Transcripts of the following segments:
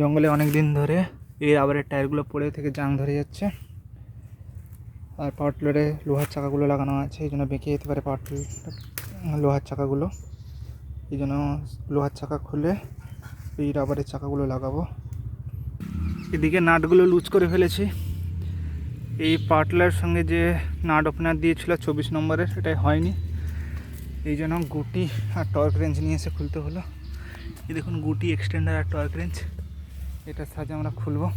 জঙ্গলে অনেক দিন ধরে এই রাবারের টায়ারগুলো পড়ে থেকে জাং ধরে যাচ্ছে। আর পাওয়ার টিলারে লোহার চাকাগুলো লাগানো আছে, এই জন্য বেঁকে যেতে পারে পাওয়ার লোহার চাকাগুলো। এই জন্য লোহার চাকা খুলে এই রাবারের চাকাগুলো লাগাবো। এদিকে নাটগুলো লুজ করে ফেলেছি। এই পাটলার সঙ্গে যে নাট ওপেনার দিয়েছিল চব্বিশ নম্বরের সেটাই হয়নি। এই জন্য গুটি আর টর্ক রেঞ্জ নিয়ে এসে খুলতে হলো। এই দেখুন, গুটি এক্সটেন্ডার আর টর্ক রেঞ্জ এটার সাহায্যে আমরা খুলবো।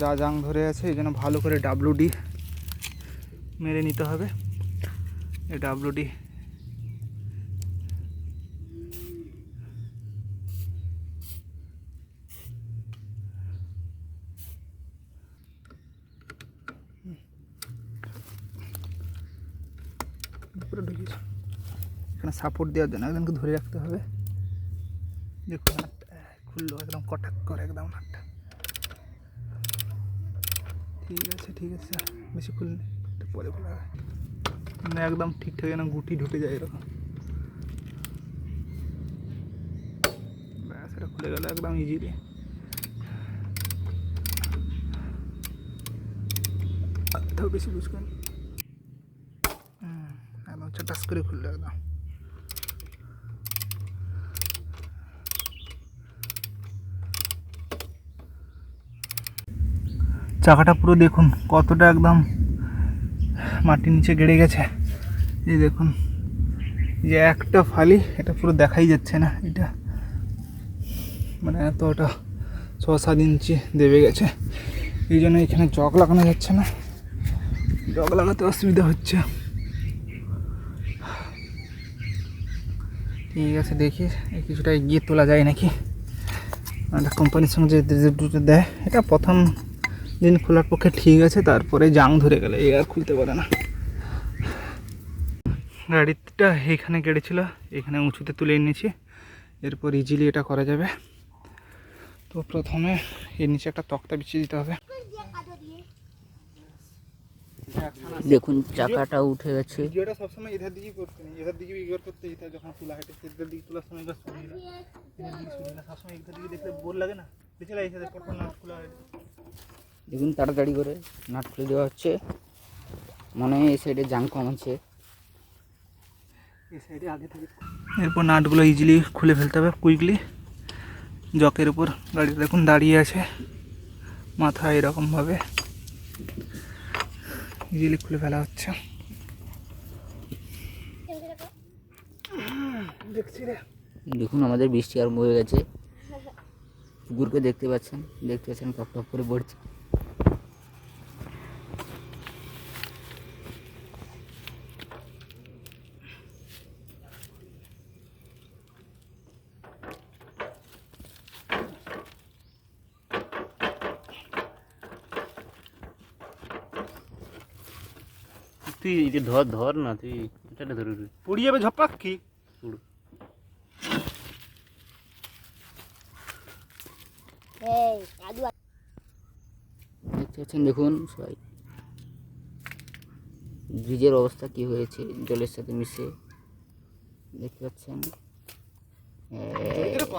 যা জাং ধরে আছে, এই জন্য ভালো করে ডাব্লুডি মেরে নিতে হবে। এই ডাব্লুডি এখানে সাপোর্ট দেওয়ার জন্য একজনকে ধরে রাখতে হবে। দেখুন। খুললো একদম কটাক করে, একদম হাতটা। ঠিক আছে ঠিক আছে বেশি খুললে পরে খোলা মানে একদম ঠিকঠাক যেন গুটি ঢুকে যায় এরকম। ব্যাস, এটা খুলে গেল একদম ইজিলি বেশি বুঝ করেন। একদম চাটাস করে খুললো একদম। চাকাটা পুরো দেখুন কতটা একদম মাটির নিচে গেড়ে গেছে। এই দেখুন যে একটা ফালি, এটা পুরো দেখাই যাচ্ছে না, এটা মানে এতটা ছ সাত ইঞ্চি দেবে গেছে। এই জন্য এখানে জগ লাগানো যাচ্ছে না। জগ লাগাতে অসুবিধা হচ্ছে। ঠিক আছে, দেখি কিছুটা এগিয়ে তোলা যায় নাকি? একটা কোম্পানির সঙ্গে যে দেয়, এটা প্রথম দিন খোলার পক্ষে ঠিক আছে তারপরে জাং ধরে গেলে এই আর খুলতে পারে না। গাড়িটা এইখানে কেটেছিল এখানে উঁচুতে তুলে এনেছি এরপর ইজিলি এটা করা যাবে। তো প্রথমে এর নিচে একটা তক্তা বিছিয়ে দিতে হবে। দেখুন চাকাটা উঠে গেছে। ভিডিওটা সবসময় এধার দিকেই করতে নেই এধার দিকে করতে যখন হেঁটে দিকে তোলার সময় এবার শুনি না এধার দিকে শুনি না সবসময় এধার দিকে দেখলে বোর লাগে না। দেখে লাগে এখানে পটপট না খোলা দেখুন তাড়াতাড়ি করে নাট খুলে দেওয়া হচ্ছে। মনে হয় এই সাইডে জাং কম আছে। এরপর নাটগুলো ইজিলি খুলে ফেলতে হবে কুইকলি জকের উপর গাড়িটা দেখুন দাঁড়িয়ে আছে। মাথা এরকমভাবে ইজিলি খুলে ফেলা হচ্ছে। দেখুন আমাদের বৃষ্টি আরম্ভ হয়ে গেছে। পুকুরকে দেখতে পাচ্ছেন দেখতে পাচ্ছেন টপ টপ করে পড়ছে। তুই এটা ধর ধর না তুই এটা ধরে ধরে পড়ে যাবে ঝপাক কি? দেখতে পাচ্ছেন দেখুন সবাই। ব্রিজের অবস্থা কি হয়েছে জলের সাথে মিশে। দেখতে পাচ্ছেন?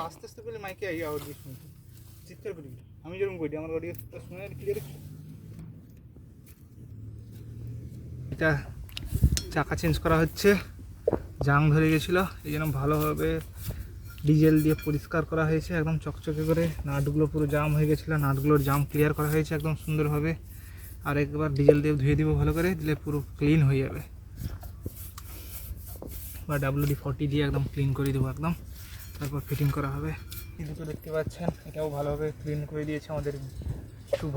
আস্তে আস্তে বলে মাইকে আই আওয়াজ দিয়ে শুনতে চিৎকার করি। আমি যেরকম করি আমার অডিও শুনে ক্লিয়ার এটা চাকা চেঞ্জ করা হচ্ছে। জাং ধরে গেছিল, এই জন্য ভালোভাবে ডিজেল দিয়ে পরিষ্কার করা হয়েছে, একদম চকচকে করে। নাটগুলো পুরো জাম হয়ে গেছিল, নাটগুলোর জাম ক্লিয়ার করা হয়েছে একদম সুন্দরভাবে। আর একবার ডিজেল দিয়ে ধুয়ে দিব ভালো করে, দিলে পুরো ক্লিন হয়ে যাবে। বা ডাব্লিউডি ফর্টি দিয়ে একদম ক্লিন করে দেবো একদম। তারপর ফিটিং করা হবে। এই দুটো দেখতে পাচ্ছেন, এটাও ভালোভাবে ক্লিন করে দিয়েছে আমাদের শুভ।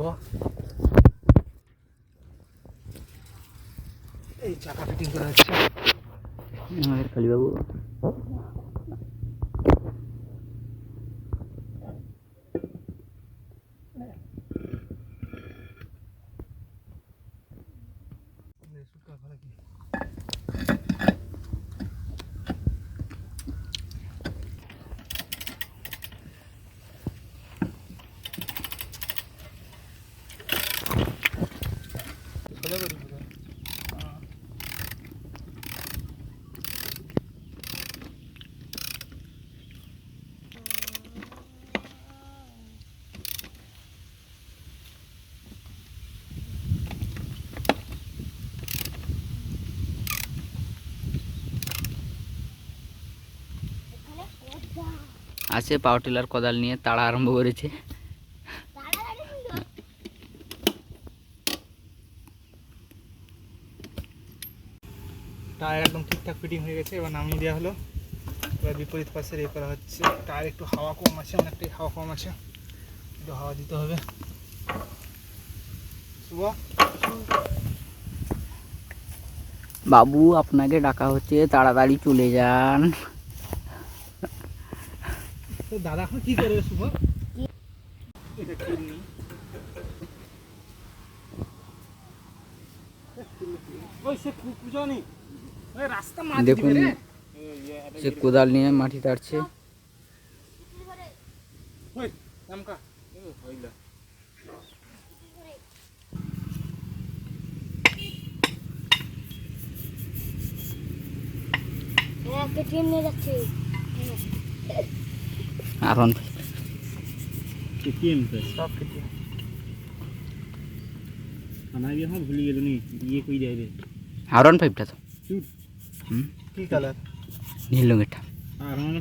এই চাকা ফিটিং করা হচ্ছে কালীবাবু সোজা করি পুরো। হ্যাঁ। আছে পাওয়ার টিলার কোদাল নিয়ে তাড়া আরম্ভ করেছে। টায়ার একদম ঠিকঠাক ফিটিং হয়ে গেছে এবার নামিয়ে দেওয়া হলো। এবার বিপরীত পাশে এ করা হচ্ছে। টায়ার একটু হাওয়া কম আছে অনেকটাই হাওয়া কম আছে। একটু হাওয়া দিতে হবে। বাবু আপনাকে ডাকা হচ্ছে তাড়াতাড়ি চলে যান। তো দাদা এখন কি করবে শুভ? এটা কিডনি দেখুন সে কোদাল নিয়ে মাটি তাড়ছে। যাচ্ছে। অন কেটিএম তো। সব কেটে আনাবি এখন ভুলে গেল নি ইয়ে কই যাই রে আর ওয়ান ফাইভটা তো কি কালার? নীল রঙেরটা। আর আমার